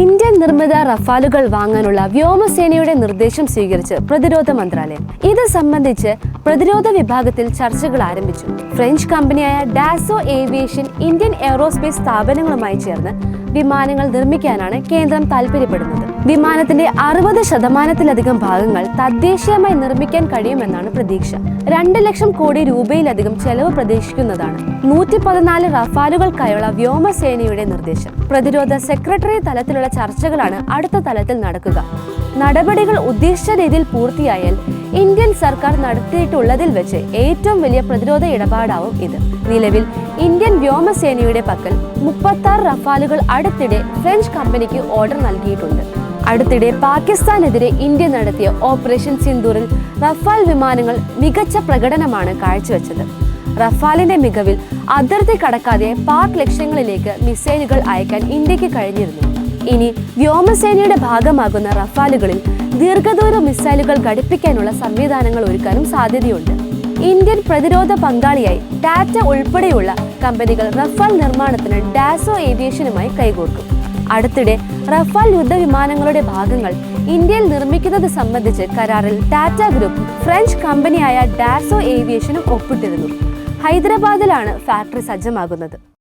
Indian നിർമ്മിത റഫാലുകൾ വാങ്ങാനുള്ള വ്യോമസേനയുടെ നിർദ്ദേശം സ്വീകരിച്ച് പ്രതിരോധ മന്ത്രാലയം. ഇത് സംബന്ധിച്ച് പ്രതിരോധ വിഭാഗത്തിൽ ചർച്ചകൾ ആരംഭിച്ചു. ഫ്രഞ്ച് കമ്പനിയായ ഡാസോ ഏവിയേഷൻ ഇന്ത്യൻ എയറോസ്പേസ് സ്ഥാപനങ്ങളുമായി ചേർന്ന് വിമാനങ്ങൾ നിർമ്മിക്കാനാണ് കേന്ദ്രം താൽപര്യപ്പെടുന്നത്. വിമാനത്തിന്റെ അറുപത് ശതമാനത്തിലധികം ഭാഗങ്ങൾ തദ്ദേശീയമായി നിർമ്മിക്കാൻ കഴിയുമെന്നാണ് പ്രതീക്ഷ. രണ്ട് ലക്ഷം കോടി രൂപയിലധികം ചെലവ് പ്രതീക്ഷിക്കുന്നതാണ് നൂറ്റി പതിനാല് റഫാലുകൾക്കായുള്ള വ്യോമസേനയുടെ നിർദ്ദേശം. പ്രതിരോധ സെക്രട്ടറി തലത്തിലുള്ള ചർച്ചകളാണ് അടുത്ത തലത്തിൽ നടക്കുക. നടപടികൾ ഉദ്ദേശിച്ച രീതിയിൽ പൂർത്തിയായാൽ ഇന്ത്യൻ സർക്കാർ നടത്തിയിട്ടുള്ളതിൽ വെച്ച് ഏറ്റവും വലിയ പ്രതിരോധ ഇടപാടാവും ഇത്. നിലവിൽ ഇന്ത്യൻ വ്യോമസേനയുടെ പക്കൽ മുപ്പത്തി റഫാലുകൾ അടുത്തിടെ ഫ്രഞ്ച് കമ്പനിക്ക് ഓർഡർ നൽകിയിട്ടുണ്ട്. അടുത്തിടെ പാകിസ്ഥാനെതിരെ ഇന്ത്യ നടത്തിയ ഓപ്പറേഷൻ സിന്ദൂറിൽ റഫാൽ വിമാനങ്ങൾ മികച്ച പ്രകടനമാണ് കാഴ്ചവെച്ചത്. റഫാലിന്റെ മികവിൽ അതിർത്തി കടക്കാതെ പാക് ലക്ഷ്യങ്ങളിലേക്ക് മിസൈലുകൾ അയക്കാൻ ഇന്ത്യയ്ക്ക് കഴിഞ്ഞിരുന്നു. ഇനി വ്യോമസേനയുടെ ഭാഗമാകുന്ന റഫാലുകളിൽ ദീർഘദൂര മിസൈലുകൾ ഘടിപ്പിക്കാനുള്ള സംവിധാനങ്ങൾ ഒരുക്കാനും സാധ്യതയുണ്ട്. ഇന്ത്യൻ പ്രതിരോധ പങ്കാളിയായി ടാറ്റ ഉൾപ്പെടെയുള്ള കമ്പനികൾ റഫാൽ നിർമ്മാണത്തിന് ഡാസോ ഏവിയേഷനുമായി കൈകോർക്കും. അടുത്തിടെ റഫാൽ യുദ്ധവിമാനങ്ങളുടെ ഭാഗങ്ങൾ ഇന്ത്യയിൽ നിർമ്മിക്കുന്നത് സംബന്ധിച്ച് കരാറിൽ ടാറ്റ ഗ്രൂപ്പ് ഫ്രഞ്ച് കമ്പനിയായ ഡാസോ ഏവിയേഷനും ഒപ്പിട്ടിരുന്നു. ഹൈദരാബാദിലാണ് ഫാക്ടറി സജ്ജമാകുന്നത്.